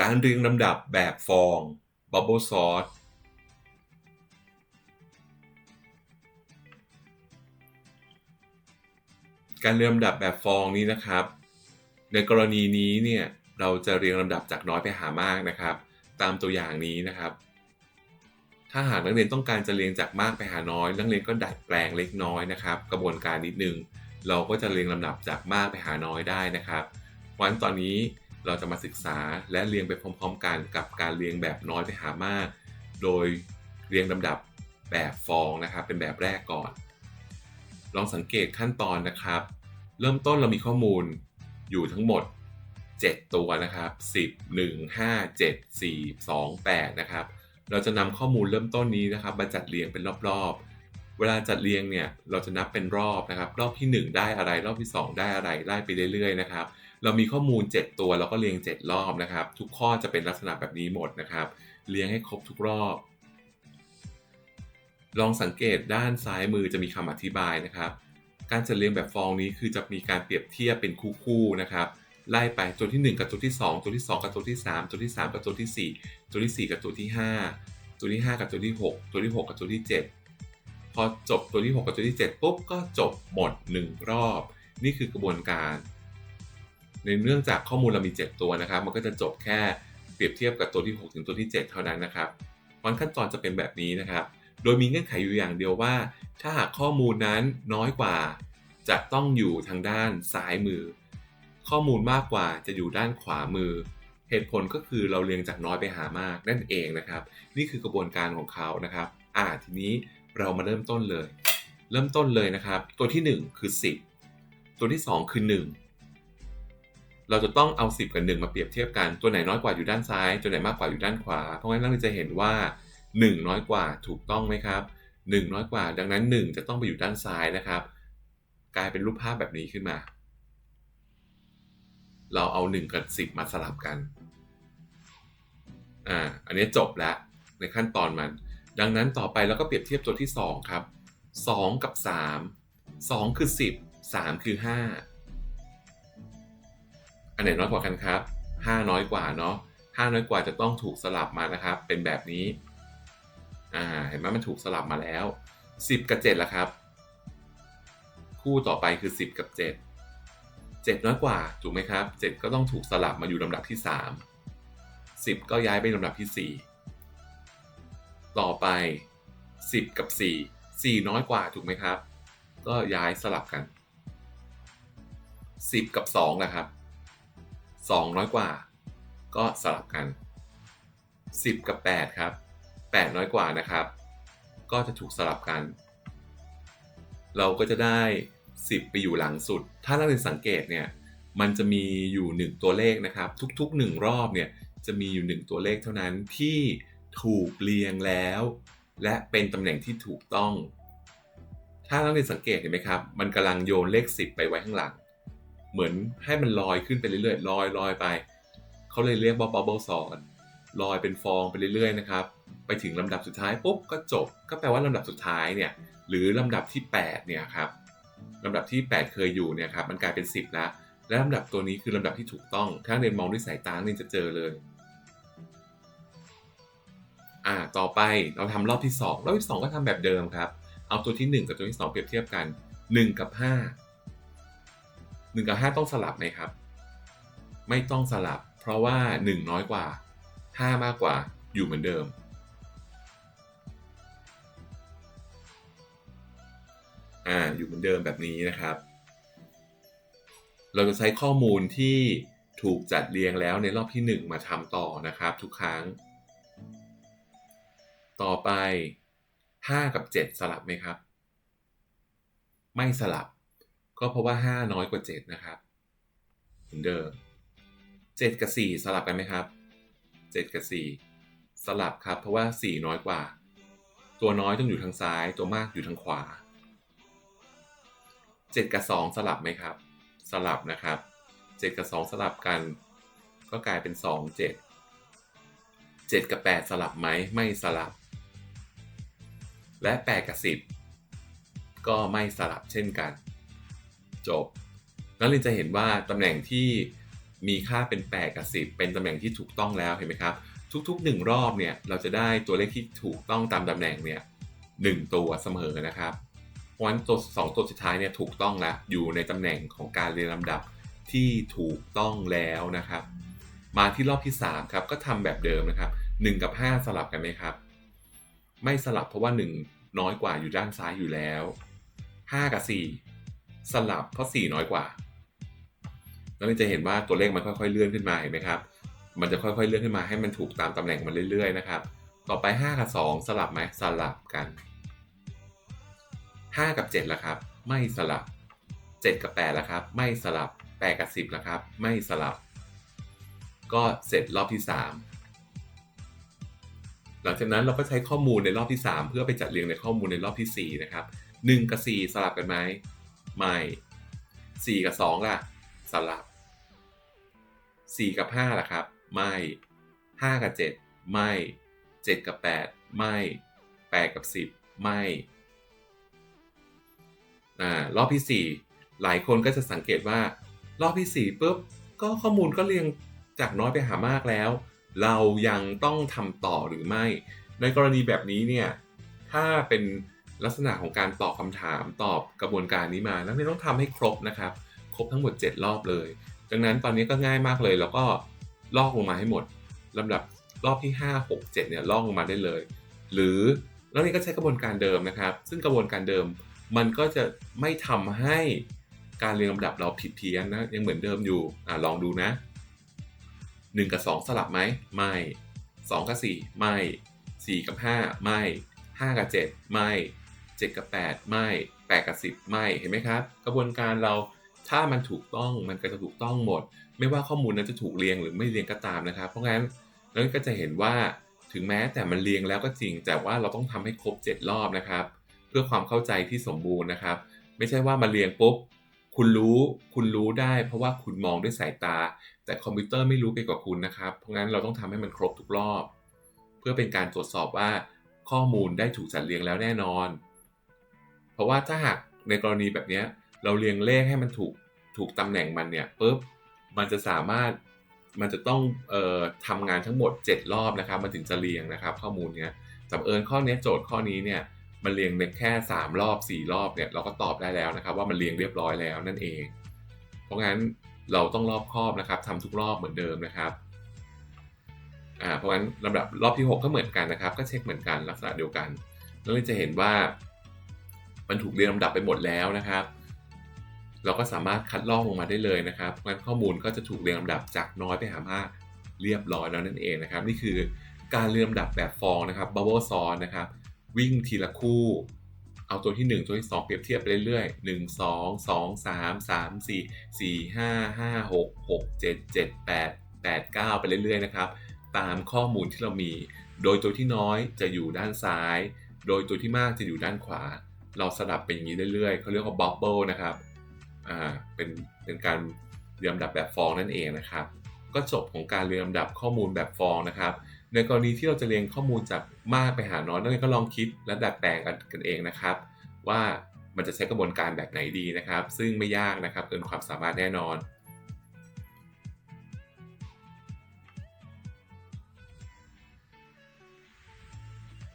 การเรียงลำดับแบบฟอง Bubble Sort การเรียงลำดับแบบฟองนี้นะครับ ในกรณีนี้เนี่ยเราจะเรียงลำดับจากน้อยไปหามากนะครับ ตามตัวอย่างนี้นะครับ ถ้าหากนักเรียนต้องการจะเรียงจากมากไปหาน้อย นักเรียนก็ดัดแปลงเล็กน้อยนะครับ กระบวนการนิดนึง เราก็จะเรียงลำดับจากมากไปหาน้อยได้นะครับวันตอนนี้ เราจะมาศึกษาและเรียงไปพร้อม ๆ กันกับการเรียงแบบน้อยไปหามาก โดยเรียงลำดับแบบฟองนะครับ เป็นแบบแรกก่อน ลองสังเกตขั้นตอนนะครับ เริ่มต้นเรามีข้อมูลอยู่ทั้งหมด 7 ตัวนะครับ 10 1 5 7 4 2 8 นะครับ เราจะนำข้อมูลเริ่มต้นนี้นะครับมาจัดเรียงเป็นรอบๆ เวลาจัดเรียงเนี่ยเราจะนับเป็นรอบนะครับ รอบที่ 1 ได้อะไร รอบที่ 2 ได้อะไรไล่ไปเรื่อยๆนะครับ เรามีข้อมูล 7 ตัวเราก็เรียง 7 รอบนะครับ ทุกข้อจะเป็นลักษณะแบบนี้หมดนะครับ เรียงให้ครบทุกรอบ ลองสังเกตด้านซ้ายมือจะมีคำอธิบายนะครับ การจัดเรียงแบบฟองนี้คือจะมีการเปรียบเทียบเป็นคู่ๆนะครับไล่ไปตัวที่ 1 กับตัวที่ 2 ตัวที่ 2 กับตัวที่ 3 ตัวที่ 3 กับตัวที่ 4 ตัวที่ 4 กับตัวที่ 5 ตัวที่ 5 กับตัวที่ 6 ตัวที่ 6 กับตัวที่ 7 พอจบตัวที่ 6 กับตัวที่ 7 ปุ๊บก็จบหมด 1 รอบ นี่คือกระบวนการ ในเนื่องจากข้อมูลเรามี 7 ตัวนะครับ มันก็จะจบแค่เปรียบเทียบกับตัวที่ 6 ถึงตัวที่ 7 เท่านั้นนะครับวันขั้นตอนจะเป็นแบบนี้นะครับ โดยมีเงื่อนไขอยู่อย่างเดียวว่า ถ้าหากข้อมูลนั้นน้อยกว่า จะต้องอยู่ทางด้านซ้ายมือ ข้อมูลมากกว่าจะอยู่ด้านขวามือ เหตุผลก็คือเราเรียงจากน้อยไปหามากนั่นเองนะครับ นี่คือกระบวนการของเขานะครับ อ่าทีนี้เรามาเริ่มต้นเลย เริ่มต้นเลยนะครับ ตัวที่ 1 คือ 10 ตัวที่ 2 คือ 1 เราจะต้องเอา 10 กับ 1 มาเปรียบเทียบกัน ตัวไหนน้อยกว่าอยู่ด้านซ้าย ตัวไหนมากกว่าอยู่ด้านขวา เพราะงั้นเราจะเห็นว่า 1 น้อยกว่าถูกต้องไหมครับ 1 น้อยกว่า ดังนั้น 1 จะต้องไปอยู่ด้านซ้ายนะครับ กลายเป็นรูปภาพแบบนี้ขึ้นมา เราเอา 1 กับ 10 มาสลับกัน อ่า อันนี้จบแล้วในขั้นตอนมัน ดังนั้นต่อไปเราก็เปรียบเทียบตัวที่ 2 ครับ 2 กับ 3 2 คือ 10 3 คือ 5 อันไหนน้อยกว่ากันครับ 5 น้อยกว่าเนาะ5น้อยกว่าจะต้องถูกสลับมานะครับ เป็นแบบนี้อ่าเห็นไหมมันถูกสลับมาแล้ว 10 กับ7ละครับ คู่ต่อไปคือ 10 กับ 7 7 น้อยกว่าถูกไหมครับ 7 ก็ต้องถูกสลับมาอยู่ลำดับที่ 3 10 ก็ย้ายไปลำดับที่ 4 ต่อไป 10 กับ 4 4 น้อยกว่าถูกไหมครับ ก็ย้ายสลับกัน 10 กับ2นะครับ 2 น้อยกว่า ก็สลับกัน 10 กับ 8 ครับ 8 น้อยกว่านะครับ ก็จะถูกสลับกัน เราก็จะได้ 10 ไปอยู่หลังสุด ถ้าเราเรียนสังเกตเนี่ย มันจะมีอยู่ 1 ตัวเลขนะครับ ทุก ๆ 1 รอบเนี่ย จะมีอยู่ 1 ตัวเลขเท่านั้นที่ถูกเรียงแล้ว และเป็นตำแหน่งที่ถูกต้อง ถ้านักเรียนสังเกตเห็นไหมครับ มันกำลังโยนเลข 10 ไปไว้ข้างหลัง เหมือนให้มันลอยขึ้นไปเรื่อยๆลอยลอยไป เขาเลยเรียกว่า bubble sort ลอยเป็นฟองไปเรื่อยๆนะครับ ไปถึงลำดับสุดท้ายปุ๊บก็จบ ก็แปลว่าลำดับสุดท้ายเนี่ย หรือลำดับที่8เนี่ยครับลำดับที่ 8 เคยอยู่เนี่ยครับมันกลายเป็น 10 แล้ว และลำดับตัวนี้คือลำดับที่ถูกต้อง ถ้าเรียนมองด้วยสายตาเรียนจะเจอเลย อ่า ต่อไปเราทำรอบที่ 2 รอบที่ 2 ก็ทำแบบเดิมครับ เอาตัวที่ 1 กับตัวที่ 2 เปรียบเทียบกัน 1 กับ 5 1 กับ 5 ต้องสลับไหมครับ ไม่ต้องสลับ เพราะว่า 1 น้อยกว่า 5 มากกว่าอยู่เหมือนเดิม อ่าอยู่เหมือนเดิมแบบนี้นะครับ เราจะใช้ข้อมูลที่ถูกจัดเรียงแล้วในรอบที่ 1 มาทำต่อนะครับทุกครั้ง ต่อไป 5 กับ 7 สลับไหมครับ ไม่สลับ ก็เพราะว่า 5 น้อยกว่า 7 นะครับเหมือนเดิม 7 กับ 4 สลับกันไหมครับ 7 กับ 4 สลับครับ เพราะว่า 4 น้อยกว่า ตัวน้อยต้องอยู่ทางซ้าย ตัวมากอยู่ทางขวา 7 กับ 2 สลับไหมครับ สลับนะครับ 7 กับ 2 สลับกัน ก็กลายเป็น 2 7 7 กับ 8 สลับไหมไม่สลับ และ 8 กับ 10 ก็ไม่สลับเช่นกัน จบ นักเรียนจะเห็นว่าตำแหน่งที่มีค่าเป็น 8 กับ 10 เป็นตำแหน่งที่ถูกต้องแล้วเห็นไหมครับ ทุกๆ 1 รอบเนี่ยเราจะได้ตัวเลขที่ถูกต้องตามตำแหน่งเนี่ยหนึ่งตัวเสมอนะครับเพราะฉะนั้นตัวสองตัวสุดท้ายเนี่ยถูกต้องแล้วอยู่ในตำแหน่งของการเรียงลำดับที่ถูกต้องแล้วนะครับ มาที่รอบที่3ครับก็ทำแบบเดิมนะครับ 1 กับ 5 สลับกันไหมครับ ไม่สลับเพราะว่า 1 น้อยกว่าอยู่ด้านซ้ายอยู่แล้ว 5 กับ 4 สลับเพราะ 4 น้อยกว่า แล้วเราจะเห็นว่าตัวเลขมันค่อยๆเลื่อนขึ้นมาเห็นไหมครับ มันจะค่อยๆเลื่อนขึ้นมาให้มันถูกตามตำแหน่งมันเรื่อยๆนะครับ ต่อไป 5 กับ 2 สลับไหมสลับกัน 5 กับ7ละครับ ไม่สลับ 7 กับ8ละครับ ไม่สลับ 8 กับ 10ละครับ ไม่สลับ ก็เสร็จรอบที่ 3หลังจากนั้นเราก็ใช้ข้อมูลในรอบที่ 3 เพื่อไปจัดเรียงในข้อมูลในรอบที่ 4 นะครับ 1 กับ 4 สลับกันไหม ไม่ 4 กับ 2 ล่ะ สลับ 4 กับ 5 ล่ะครับ ไม่ 5 กับ 7 ไม่ 7 กับ 8 ไม่ 8 กับ 10 ไม่อ่ารอบที่ 4 หลายคนก็จะสังเกตว่า รอบที่ 4ปุ๊บก็ข้อมูลก็เรียงจากน้อยไปหามากแล้ว เรายังต้องทำต่อหรือไม่ ในกรณีแบบนี้เนี่ย ถ้าเป็น ลักษณะของการตอบคำถามตอบกระบวนการนี้มาแล้วไม่ต้องทำให้ครบนะครับ ครบทั้งหมด 7 รอบเลย ดังนั้นตอนนี้ก็ง่ายมากเลย แล้วก็ลอกลงมาให้หมดลำดับรอบที่ 5 6 7เนี่ยลอกลงมาได้เลย หรือแล้วนี่ก็ใช้กระบวนการเดิมนะครับ ซึ่งกระบวนการเดิมมันก็จะไม่ทำให้การเรียงลำดับเราผิดเพี้ยนนะยังเหมือนเดิมอยู่อ่าลองดูนะ 1 กับ 2 สลับไหมไม่ 2 กับ 4 ไม่ 4 กับ 5 ไม่ 5 กับ 7 ไม่ 7 กับ 8 ไม่ 8 กับ 10 ไม่ เห็นไหมครับ กระบวนการเราถ้ามันถูกต้องมันก็จะถูกต้องหมด ไม่ว่าข้อมูลนั้นจะถูกเรียงหรือไม่เรียงก็ตามนะครับ เพราะงั้นเราก็จะเห็นว่าถึงแม้แต่มันเรียงแล้วก็จริง แต่ว่าเราต้องทำให้ครบ 7 รอบนะครับ เพื่อความเข้าใจที่สมบูรณ์นะครับ ไม่ใช่ว่ามาเรียงปุ๊บคุณรู้คุณรู้ได้ เพราะว่าคุณมองด้วยสายตา แต่คอมพิวเตอร์ไม่รู้ไปกว่าคุณนะครับ เพราะงั้นเราต้องทำให้มันครบทุกรอบ เพื่อเป็นการตรวจสอบว่าข้อมูลได้ถูกจัดเรียงแล้วแน่นอน ราะว่าถ้าหากในกรณีแบบนี้เราเรียงเลขให้มันถูกถูกตำแหน่งมันเนี่ยปุ๊บมันจะสามารถมันจะต้องเอ่อทำงานทั้งหมด 7 รอบนะครับมันถึงจะเรียงนะครับ ข้อมูลเนี้ยแต่เอิญข้อนี้โจทย์ข้อนี้เนี่ยมันเรียงในแค่ 3 รอบ 4 รอบเนี่ยเราก็ตอบได้แล้วนะครับ ว่ามันเรียงเรียบร้อยแล้วนั่นเอง เพราะงั้นเราต้องรอบครอบนะครับทำทุกรอบเหมือนเดิมนะครับอ่าเพราะงั้นลำดับรอบที่ 6 ก็เหมือนกันนะครับ ก็เช็คเหมือนกันลักษณะเดียวกันแล้วเราจะเห็นว่า มันถูกเรียงลำดับไปหมดแล้วนะครับ เราก็สามารถคัดลอกลงมาได้เลยนะครับงั้นข้อมูลก็จะถูกเรียงลำดับจากน้อยไปหามากเรียบร้อยแล้วนั่นเองนะครับ นี่คือการเรียงลำดับแบบฟองนะครับ bubble sort นะครับ วิ่งทีละคู่ เอาตัวที่ 1 ตัวที่ 2 เปรียบเทียบไปเรื่อยๆ 1 2 2 3 3 4 4 5 5 6 6 7 7 8 8 9 ไปเรื่อยๆนะครับ ตามข้อมูลที่เรามี โดยตัวที่น้อยจะอยู่ด้านซ้าย โดยตัวที่มากจะอยู่ด้านขวา เราสลับเป็นอย่างนี้เรื่อยๆเขาเรียกว่าบับเบิลนะครับอ่าเป็นเป็นการเรียงลำดับแบบฟองนั่นเองนะครับ ก็จบของการเรียงลำดับข้อมูลแบบฟองนะครับ ในกรณีที่เราจะเรียงข้อมูลจากมากไปหาน้อยนักเรียนก็ลองคิดและดัดแปลงกันกันเองนะครับ ว่ามันจะใช้กระบวนการแบบไหนดีนะครับ ซึ่งไม่ยากนะครับเกินความสามารถแน่นอน